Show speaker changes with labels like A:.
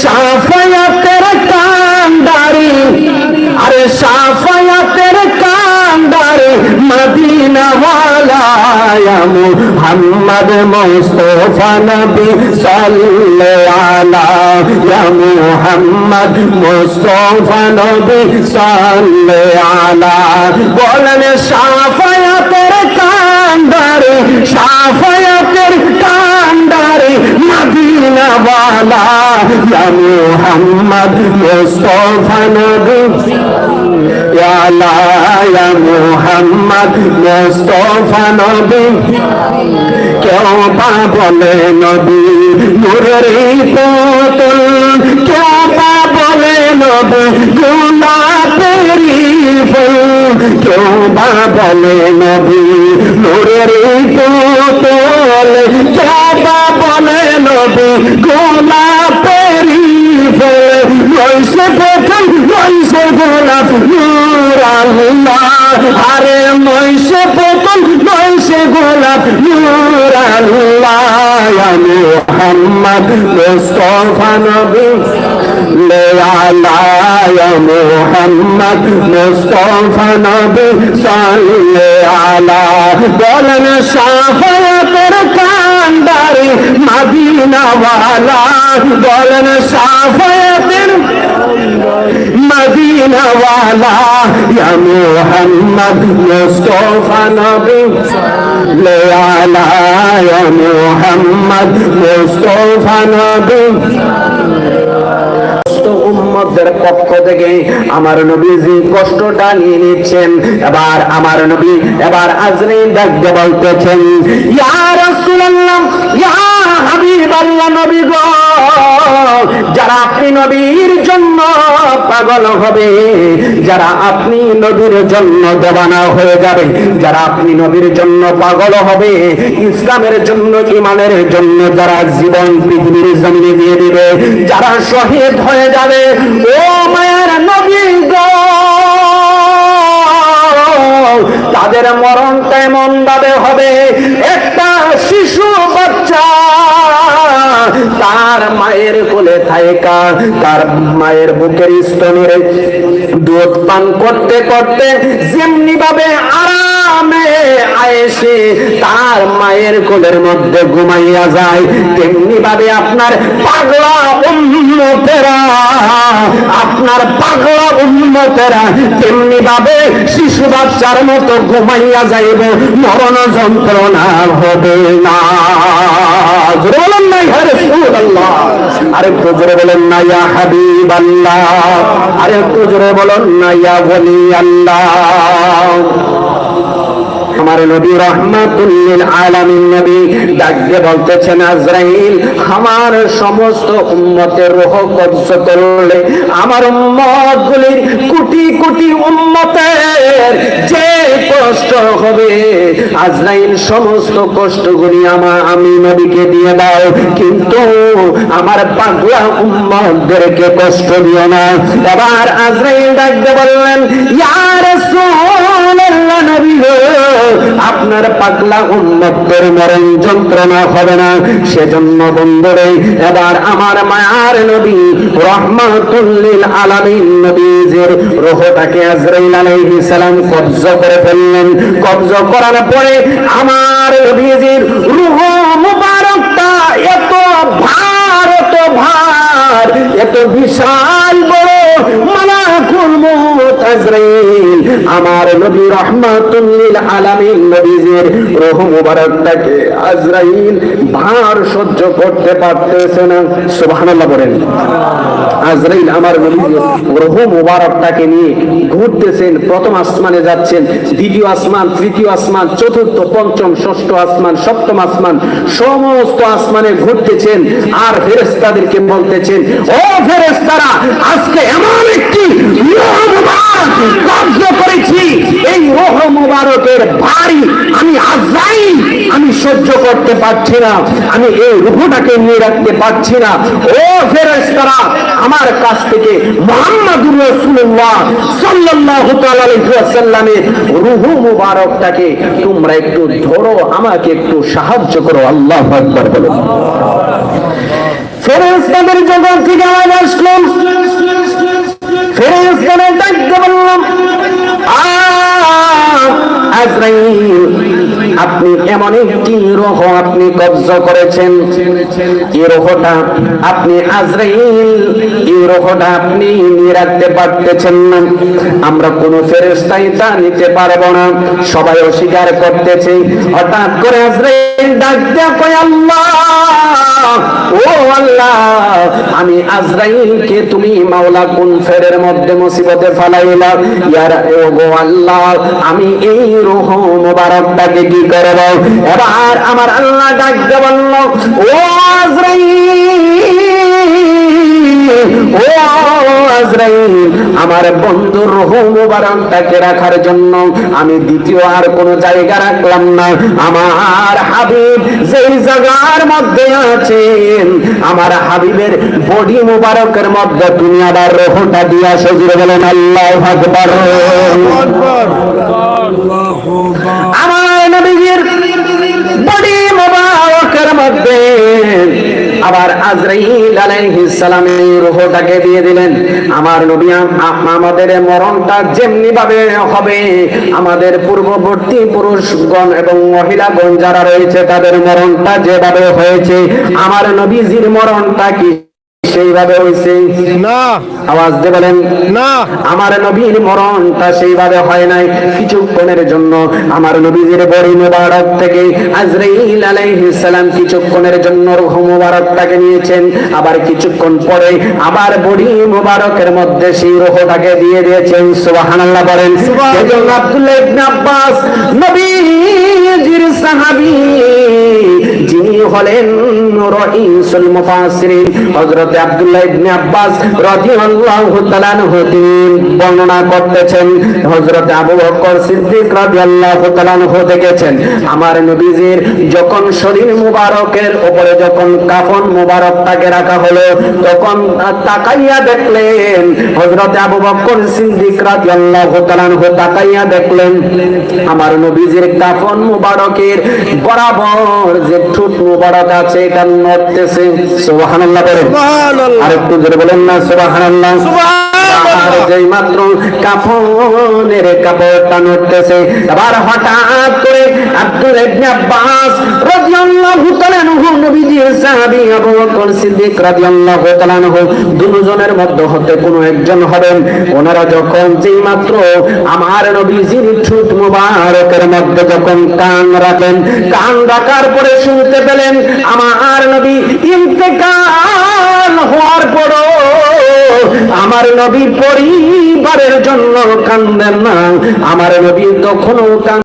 A: সাফায়াতের কান্ডারি, আরে সাফায়াতের কান্ডারি মদিনা ওয়ালা ইয়া মুহাম্মদ মুস্তাফা নবী সাল্লাল্লাহু ইয়া মুহাম্মদ নবী সাল্লাল্লাহু বলেন মদিনা ওয়ালা ইয়া মুহাম্মদ মুস্তাফা নবী। ইয়া লা ইয়া মুহাম্মদ মুস্তাফা নবী। কেউ বা বলে নবী, নূরের পুতুল। কেউ বা বলে নবী ফুল। কেউ বা বলে নবী নবী গোলাপেরি ফুল নইসে প্রথম নইসে গোলাপ নূর আল্লাহ। আরে নইসে প্রথম নইসে গোলাপ নূর আল্লাহ। ইয়া মুহাম্মদ মুস্তাফা নবী। লে আলা ইয়া মুহাম্মদ মুস্তাফা নবী। সাল্লাল্লাহু আলা। বলেন সাফায়াতের কান্ডারি মদিনা ওয়ালা বলেন সাফায়াতের মদিনা ওয়ালা ইয়া মুহাম্মদ, মুস্তাফা নবী লে আলা ইয়া মুহাম্মদ, মুস্তাফা নবী উম্মতদের পক্ষ থেকে আমার নবীজি কষ্টটা নিয়ে নিচ্ছেন। এবার আমার নবী, এবার আজরাইল ডাকতে বলতেছেন, ইয়া রাসূলুল্লাহ, ইয়া হাবিবাল্লাহ নবী গো, যারা আপনি নবীর জন্য পাগল হবে, যারা আপনি নবীর জন্য দেবানা হয়ে যাবে, যারা আপনি নবীর জন্য পাগল হবে, ইসলামের জন্য ইমানের জন্য যারা জীবন পৃথিবীর জমিনে দিয়ে দিবে, যারা শহীদ হয়ে যাবে এমন ভাবে হবে। একটা শিশু বাচ্চা তার মায়ের কোলে থাইকা, তার মায়ের বুকের স্তনের দুধ পান করতে করতে যেমনি ভাবে আরামে আয়েসে তার মায়ের কোলের মধ্যে ঘুমাইয়া যায় তেমনি ভাবে আপনার পাগলা আপনার পাগলা তেমনি ভাবে শিশু বাচ্চার মতো ঘুমাইয়া যাইব, মরণ যন্ত্রণা হবে না। বলেন জোরে বলেন না, ইয়া হাবিবাল্লাহ আরেকটু জোরে বলেন না, ইয়া ওলি আল্লাহ আমার নবী রহমাতুল্লিল আলামিন নবী বলতেছেন, আজরাইল, আমার সমস্ত উম্মতের রোহ কবজ করলে আমার উম্মত গুলির কোটি কোটি উম্মতের যে হবে। আজরাইল, সমস্ত কষ্টগুলি আমার আমি নবীকে দিয়ে দাও। কিন্তু আমার পাগলা উম্মদেরকে কষ্ট দিও না। এবার আজরাইল ডাকতে বললেন, ইয়া আপনার পাগলা উন্মত্তের মরণ যন্ত্রণা হবে না। সেজন্য বন্ধুরে, এবার আমার মায়ার নবী, রহমাতুল্লিল আলামিন নবীজির রূহটাকে আজরাইল আলাইহিস সালাম কবজ করে ফেললেন। কবজ করার পরে আমার নবীজির রূহ মুবারকটা এত ভার এত ভার, এত বিশাল বড় মালাকুল আজরাইল। আমার নবী রহমাতুল্লিল আলামিন নবীজির রূহ মুবারকটাকে আজরাইল ভার সহ্য করতে পারতেছে না। সুবহানাল্লাহ বলেন। আজরাইল আমার নবীজির রূহ মুবারকটাকে নিয়ে ঘুরতেছেন, প্রথম আসমানে যাচ্ছেন, দ্বিতীয় আসমান, তৃতীয় আসমান, চতুর্থ, পঞ্চম, ষষ্ঠ আসমান, সপ্তম আসমান, সমস্ত আসমানে ঘুরতেছেন আর ফেরেস্তাদেরকে বলতেছেন, ও ফেরেস্তারা আজকে এমন একটি রূহ মুবারক কবজ করেছি এই রোহ মুবারকের ভারী আমি আজাইল আমি সহ্য করতে পারছি না। আমি এই রুহটাকে নিয়ে রাখতে পারছি না। ও ফেরেশতারা, আমার কাছ থেকে মুহাম্মাদুর সাল্লাল্লাহু তাআলা আলাইহি ওয়াসাল্লামের মুবারকটাকে তোমরা একটু ধরো, আমাকে একটু সাহায্য করো। আল্লাহু আকবার বলো। ফেরেস্তাদের জগৎ থেকে আওয়াজ আসলো। ফেরেস্তাদের ডাকতে বললাম আপনি এমন একটি রোহ আপনি করেছেন। রোহটা আপনি আজরাইল, এই রোহটা আপনি পারতেছেন না। আমরা কোনো তা নিতে পারব না। সবাই অস্বীকার করতেছে। হঠাৎ করে আজরাইল ডাক কয়, আল্লাহ, ও আল্লাহ, আমি আজরাইলকে তুমি মাওলা কোন ফেরের মধ্যে মুসিবতে ফালাইলা। ইয়ার ও গো আল্লাহ, আমি এই রূহ মুবারকটাকে কি করব এবার আমার আল্লাহ ডাক বলল, ও আমার বন্ধুর রূহ মুবারকটাকে রাখার জন্য আমি দ্বিতীয় আর কোন জায়গা রাখলাম না। আমার হাবিব যেই জায়গার মধ্যে আছেন, আমার হাবিবের বডি মুবারকের মধ্যে তুমি আবার রোহটা দিয়া সজিরে বলেন আল্লাহ আকবার। আজরাইল আলাইহিস সালামের রূহটাকে দিয়ে দিলেন। আমার নবী আমাদের মরণটা যেমনি ভাবে হবে, আমাদের পূর্ববর্তী পুরুষগণ এবং মহিলাগণ যারা রয়েছে, তাদের মরণটা যেভাবে হয়েছে, আমার নবীজির মরণটা কি সেইভাবে হয়েছে
B: না।
A: আওয়াজ দিয়ে বলেন
B: না।
A: আমার নবীর মরণটা সেইভাবে হয় নাই। কিছুক্ষণের জন্য আমার নবীজির বড়ি মোবারক থেকে আজরাইল আলাইহিস সালাম কিছুক্ষণের জন্য রূহ মোবারকটাকে নিয়েছেন। আবার কিছুক্ষণ পরে আবার বড়ি মোবারকের মধ্যে সেই রূহটাকে দিয়ে দিয়েছেন। সুবহানাল্লাহ বলেন
B: সুবহানাল্লাহ।
A: এজন্য আব্দুল্লাহ ইবনে আব্বাস নবীজির সাহাবী হলেন রাইসুল মুফাসসিরিন, হযরত আব্দুল্লাহ ইবনে আব্বাস রাদিয়াল্লাহু তাআলা আনহু বর্ণনা করতেছেন, হযরত আবু বকর সিদ্দিক রাদিয়াল্লাহু তাআলা আনহু দেখেছেন, আমার নবীজির যখন শরীর মুবারকের উপরে যখন কাফন মুবারকটাকে রাখা হলো, তখন তাকাইয়া দেখলেন, হযরত আবু বকর সিদ্দিক রাদিয়াল্লাহু তাআলা আনহু তাকাইয়া দেখলেন, আমার নবীজির কাফন মুবারকের বরাবর যে ঠোঁট মুবারক আছে এটা নড়তেছে। সুবহানাল্লাহ বলেন। আর একটু জোরে বলেন না সুবহানাল্লাহ। যেই মাত্র কাফনের কাপড়টা নড়তেছে আবার হঠাৎ দুজনের মধ্যে হতে কোনো একজন হবেন। ওনারা যখন যেই মাত্র আমার নবীজির মুবারকের মধ্যে যখন কান রাখেন, কান রাখার পরে শুনতে পেলেন আমার নবী ইন্তেকাল হওয়ার পরও আমার নবী পরিবারের জন্য কান্দেন না। আমার নবী তখনও